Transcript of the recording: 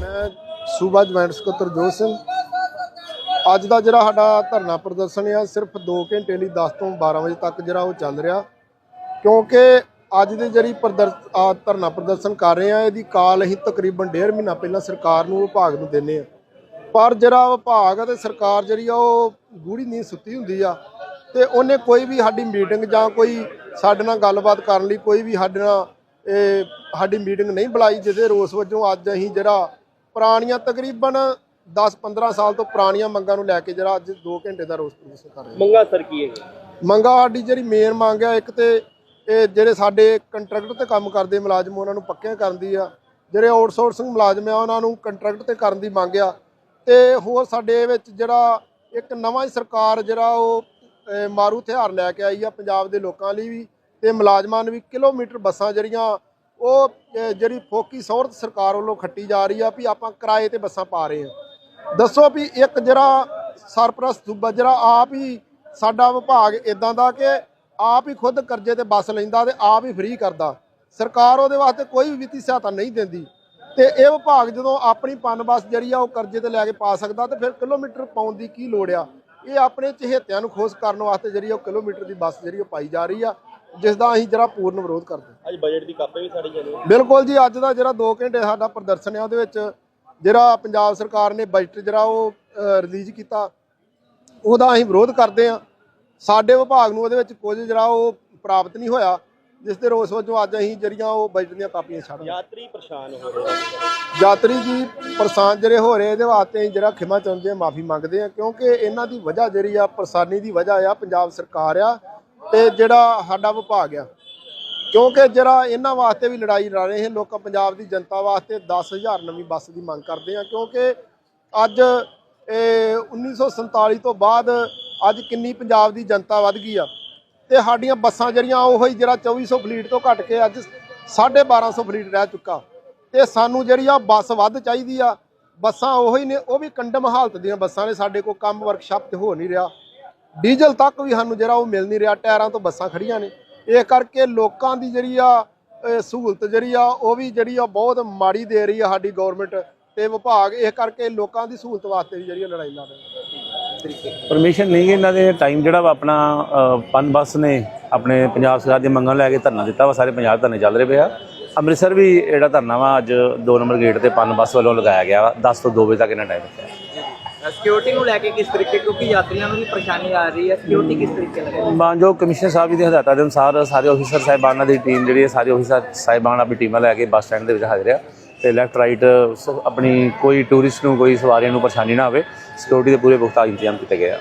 ਮੈਂ ਸੂਬਾ ਜੁਆਇੰਟ ਸਕੱਤਰ ਜੋਤ ਸਿੰਘ। ਅੱਜ ਦਾ ਜਿਹੜਾ ਸਾਡਾ ਧਰਨਾ ਪ੍ਰਦਰਸ਼ਨ ਆ, ਸਿਰਫ 2 ਘੰਟੇ ਲਈ 10 ਤੋਂ 12 ਵਜੇ ਤੱਕ ਜਿਹੜਾ ਉਹ ਚੱਲ ਰਿਹਾ। ਕਿਉਂਕਿ ਅੱਜ ਦੇ ਜਿਹੜੀ ਪ੍ਰਦਰ ਧਰਨਾ ਪ੍ਰਦਰਸ਼ਨ ਕਰ ਰਹੇ ਆ, ਇਹਦੀ ਕਾਲ ਅਸੀਂ ਤਕਰੀਬਨ ਡੇਢ ਮਹੀਨਾ ਪਹਿਲਾਂ ਸਰਕਾਰ ਨੂੰ ਵਿਭਾਗ ਨੂੰ ਦਿੰਨੇ ਆ। ਪਰ ਜਿਹੜਾ ਵਿਭਾਗ ਅਤੇ ਸਰਕਾਰ ਜਿਹੜੀ ਆ, ਉਹ ਗੂੜੀ ਨੀਂਦ ਸੁੱਤੀ ਹੁੰਦੀ ਆ ਤੇ ਉਹਨੇ ਕੋਈ ਵੀ ਸਾਡੀ ਮੀਟਿੰਗ ਜਾਂ ਕੋਈ ਸਾਡੇ ਨਾਲ ਗੱਲਬਾਤ ਕਰਨ ਲਈ ਕੋਈ ਵੀ ਸਾਡੇ ਨਾਲ, ਇਹ ਸਾਡੀ ਮੀਟਿੰਗ ਨਹੀਂ ਬੁਲਾਈ, ਜਿਹਦੇ ਰੋਸ ਵਜੋਂ ਅੱਜ ਅਸੀਂ ਜਿਹੜਾ ਪੁਰਾਣੀਆਂ ਤਕਰੀਬਨ 10-15 ਸਾਲ ਤੋਂ ਪੁਰਾਣੀਆਂ ਮੰਗਾਂ ਨੂੰ ਲੈ ਕੇ ਜਿਹੜਾ ਅੱਜ 2 ਘੰਟੇ ਦਾ ਰੋਸ ਪ੍ਰਦਰਸ਼ਨ ਕਰ ਰਹੇ ਹਾਂ ਮੰਗਾ ਸਰ ਕੀ ਹੈ ਮੰਗਾ ਸਾਡੀ ਜਿਹੜੀ ਮੇਨ ਮੰਗ ਆ ਇੱਕ ਤੇ ਇਹ ਜਿਹੜੇ ਸਾਡੇ ਕੰਟਰੈਕਟ ਤੇ ਕੰਮ ਕਰਦੇ ਮੁਲਾਜ਼ਮ ਉਹਨਾਂ ਨੂੰ ਪੱਕੇ ਕਰਨ ਦੀ ਆ। ਜਿਹੜੇ ਆਊਟਸੋਰਸਿੰਗ ਮੁਲਾਜ਼ਮ ਆ ਉਹਨਾਂ ਨੂੰ ਕੰਟਰੈਕਟ ਤੇ ਕਰਨ ਦੀ ਮੰਗ ਆ। ਤੇ ਹੋਰ ਸਾਡੇ ਵਿੱਚ ਜਿਹੜਾ ਇੱਕ ਨਵਾਂ ਹੀ ਸਰਕਾਰ ਜਿਹੜਾ ਉਹ ਮਾਰੂ ਹਥਿਆਰ ਲੈ ਕੇ ਆਈ ਆ ਪੰਜਾਬ ਦੇ ਲੋਕਾਂ ਲਈ ਵੀ। ਤੇ ਮੁਲਾਜ਼ਮਾਂ ਨੂੰ ਵੀ ਕਿਲੋਮੀਟਰ ਬੱਸਾਂ ਜਿਹੜੀਆਂ ਉਹ ਜਿਹੜੀ ਫੋਕੀ ਸੌਰਤ ਸਰਕਾਰ ਵੱਲੋਂ ਖੱਟੀ ਜਾ ਰਹੀ ਆ ਵੀ ਆਪਾਂ ਕਿਰਾਏ ਤੇ ਬੱਸਾਂ ਪਾ ਰਹੇ ਆ। ਦੱਸੋ ਵੀ ਇੱਕ ਜਿਹੜਾ ਸਰਪ੍ਰਸਤ ਸੂਬਾ ਜਿਹੜਾ ਆਪ ਹੀ ਸਾਡਾ ਵਿਭਾਗ ਇਦਾਂ ਦਾ ਕਿ ਆਪ ਹੀ ਖੁਦ ਕਰਜ਼ੇ ਤੇ ਬੱਸ ਲੈਂਦਾ ਤੇ ਆਪ ਹੀ ਫ੍ਰੀ ਕਰਦਾ। ਸਰਕਾਰ ਉਹਦੇ ਵਾਸਤੇ ਕੋਈ ਵੀ ਵਿੱਤੀ ਸਹਾਇਤਾ ਨਹੀਂ ਦਿੰਦੀ। ਤੇ ਇਹ ਵਿਭਾਗ ਜਦੋਂ ਆਪਣੀ ਪਨ ਬੱਸ ਜਿਹੜੀ ਆ ਉਹ ਕਰਜ਼ੇ ਤੇ ਲੈ ਕੇ ਪਾ ਸਕਦਾ ਤੇ ਫਿਰ ਕਿਲੋਮੀਟਰ ਪਾਉਣ ਦੀ ਕੀ ਲੋੜ ਆ? ਇਹ ਆਪਣੇ ਚਹੇਤਿਆਂ ਨੂੰ ਖੁਸ਼ ਕਰਨ ਵਾਸਤੇ ਜਿਹੜੀ ਉਹ ਕਿਲੋਮੀਟਰ ਦੀ ਬੱਸ ਜਿਹੜੀ ਉਹ ਪਾਈ ਜਾ ਰਹੀ ਆ। ਜਿਸ ਦਾ ਅਸੀਂ ਜਿਹੜਾ ਪੂਰਨ ਵਿਰੋਧ ਕਰਦੇ ਹਾਂ। ਅੱਜ ਬਜਟ ਦੀ ਕਾਪੇ ਵੀ ਸਾੜੀ ਜਾਂਦੇ ਬਿਲਕੁਲ ਜੀ ਅੱਜ ਦਾ ਜਿਹੜਾ 2 ਘੰਟੇ ਸਾਡਾ ਪ੍ਰਦਰਸ਼ਨ ਹੈ ਉਹਦੇ ਵਿੱਚ ਜਿਹੜਾ ਪੰਜਾਬ ਸਰਕਾਰ ਨੇ ਬਜਟ ਜਿਹੜਾ ਉਹ ਰਿਲੀਜ਼ ਕੀਤਾ ਉਹਦਾ ਅਸੀਂ ਵਿਰੋਧ ਕਰਦੇ ਹਾਂ। ਸਾਡੇ ਵਿਭਾਗ ਨੂੰ ਉਹਦੇ ਵਿੱਚ ਕੁਝ ਜਿਹੜਾ ਉਹ ਪ੍ਰਾਪਤ ਨਹੀਂ ਹੋਇਆ ਜਿਸ ਦੇ ਰੋਸ ਵਜੋਂ ਅੱਜ ਅਸੀਂ ਜਿਹੜੀਆਂ ਉਹ ਬਜਟ ਦੀਆਂ ਕਾਪੀਆਂ ਛੱਡ ਯਾਤਰੀ ਪਰੇਸ਼ਾਨ ਹੋ ਰਹੇ ਯਾਤਰੀ ਜੀ ਪਰੇਸ਼ਾਨ ਜਿਹੜੇ ਹੋ ਰਹੇ ਇਹਦੇ ਵਾਸਤੇ ਅਸੀਂ ਜਿਹੜਾ ਖਿਮਾ ਚਾਹੁੰਦੇ ਹਾਂ ਮਾਫੀ ਮੰਗਦੇ ਹਾਂ ਕਿਉਂਕਿ ਇਹਨਾਂ ਦੀ ਵਜ੍ਹਾ ਜਿਹੜੀ ਆ ਪਰੇਸ਼ਾਨੀ ਦੀ ਵਜ੍ਹਾ ਆ ਪੰਜਾਬ ਸਰਕਾਰ ਆ ਤੇ ਜਿਹੜਾ ਸਾਡਾ ਵਿਭਾਗ ਆ, ਕਿਉਂਕਿ ਜਿਹੜਾ ਇਹਨਾਂ ਵਾਸਤੇ ਵੀ ਲੜਾਈ ਲੜ ਰਹੇ ਲੋਕ ਪੰਜਾਬ ਦੀ ਜਨਤਾ ਵਾਸਤੇ 10000 ਨਵੀਂ ਬੱਸ ਦੀ ਮੰਗ ਕਰਦੇ ਆ, ਕਿਉਂਕਿ ਅੱਜ, ਇਹ 1947 ਤੋਂ ਬਾਅਦ ਅੱਜ ਕਿੰਨੀ ਪੰਜਾਬ ਦੀ ਜਨਤਾ ਵੱਧ ਗਈ ਆ। ਤੇ ਸਾਡੀਆਂ ਬੱਸਾਂ ਜਿਹੜੀਆਂ, ਉਹ ਹੀ ਜਿਹੜਾ 2400 ਫਲੀਟ ਤੋਂ ਘਟ ਕੇ ਅੱਜ 1250 ਫਲੀਟ ਰਹਿ ਚੁੱਕਾ। ਤੇ ਸਾਨੂੰ ਜਿਹੜੀ ਆ ਬੱਸ ਵੱਧ ਚਾਹੀਦੀ ਆ, ਬੱਸਾਂ ਉਹੀ ਨੇ, ਉਹ ਵੀ ਕੰਡਮ ਹਾਲਤ ਦੀਆਂ ਬੱਸਾਂ ਨੇ, ਸਾਡੇ ਕੋਲ ਕੰਮ ਵਰਕਸ਼ਾਪ ਤੇ ਹੋ ਨਹੀਂ ਰਿਹਾ। ਡੀਜ਼ਲ ਤੱਕ ਵੀ ਸਾਨੂੰ ਜਿਹੜਾ ਉਹ ਮਿਲ ਨਹੀਂ ਰਿਹਾ, ਟਾਇਰਾਂ ਤੋਂ ਬੱਸਾਂ ਖੜੀਆਂ ਨੇ ਇਹ ਕਰਕੇ ਲੋਕਾਂ ਦੀ ਜਿਹੜੀ ਆ ਸਹੂਲਤ ਜਿਹੜੀ ਆ, ਉਹ ਵੀ ਜਿਹੜੀ ਆ ਬਹੁਤ ਮਾੜੀ ਦੇ ਰਹੀ ਆ ਸਾਡੀ ਗਵਰਨਮੈਂਟ ਤੇ ਵਿਭਾਗ। ਇਹ ਕਰਕੇ ਲੋਕਾਂ ਦੀ ਸਹੂਲਤ ਵਾਸਤੇ ਵੀ ਜਿਹੜੀ ਆ ਲੜਾਈ ਲੜ ਰਹੇ ਪਰਮਿਸ਼ਨ ਨਹੀਂ ਇਹਨਾਂ ਦੇ ਟਾਈਮ ਜਿਹੜਾ ਵਾ ਆਪਣਾ ਪਨ ਬੱਸ ਨੇ ਆਪਣੇ ਪੰਜਾਬ ਸਰਕਾਰ ਦੀ ਮੰਗਾਂ ਲੈ ਕੇ ਧਰਨਾ ਦਿੱਤਾ ਵਾ, ਸਾਰੇ ਪੰਜਾਬ ਧਰਨੇ ਚੱਲ ਰਹੇ ਪਏ ਆ। ਅੰਮ੍ਰਿਤਸਰ ਵੀ ਜਿਹੜਾ ਧਰਨਾ ਵਾ, ਅੱਜ 2 ਨੰਬਰ ਗੇਟ ਤੇ ਪਨ ਬੱਸ ਵੱਲੋਂ ਲਗਾਇਆ ਗਿਆ ਵਾ 10 ਤੋਂ 2 ਵਜੇ ਤੱਕ ਇਹਨਾਂ ਟਾਈਮ ਰੱਖਿਆ ਸਿਕਿਉਰਿਟੀ ਨੂੰ ਲੈ ਕੇ ਕਿਸ ਤਰੀਕੇ, ਕਿਉਂਕਿ ਯਾਤਰੀਆਂ ਨੂੰ ਵੀ ਪਰੇਸ਼ਾਨੀ ਆ ਰਹੀ ਹੈ ਸਿਕਿਉਰਿਟੀ ਕਿਸ ਤਰੀਕੇ ਲੱਗੇ ਮਾਨਯੋਗ ਕਮਿਸ਼ਨਰ ਸਾਹਿਬ ਜੀ ਦੇ ਹਦਾਇਤਾਂ ਦੇ ਅਨੁਸਾਰ ਸਾਰੇ ਆਫੀਸਰ ਸਾਹਿਬਾਨਾਂ ਦੀ ਟੀਮ ਜਿਹੜੀ ਹੈ, ਸਾਰੇ ਆਫੀਸਰ ਸਾਹਿਬਾਨ ਆਪਣੀ ਟੀਮਾਂ ਲੈ ਕੇ ਬੱਸ ਸਟੈਂਡ ਦੇ ਵਿੱਚ ਹਾਜ਼ਰ ਆ ਤੇ ਲੈਫਟ ਰਾਈਟ ਆਪਣੀ ਕੋਈ ਟੂਰਿਸਟ ਨੂੰ, ਕੋਈ ਸਵਾਰੀਆਂ ਨੂੰ ਪਰੇਸ਼ਾਨੀ ਨਾ ਆਵੇ ਸਿਕਿਉਰਿਟੀ ਦੇ ਪੂਰੇ ਪੁਖਤਾ ਇੰਤਜ਼ਾਮ ਕੀਤੇ ਗਏ ਆ।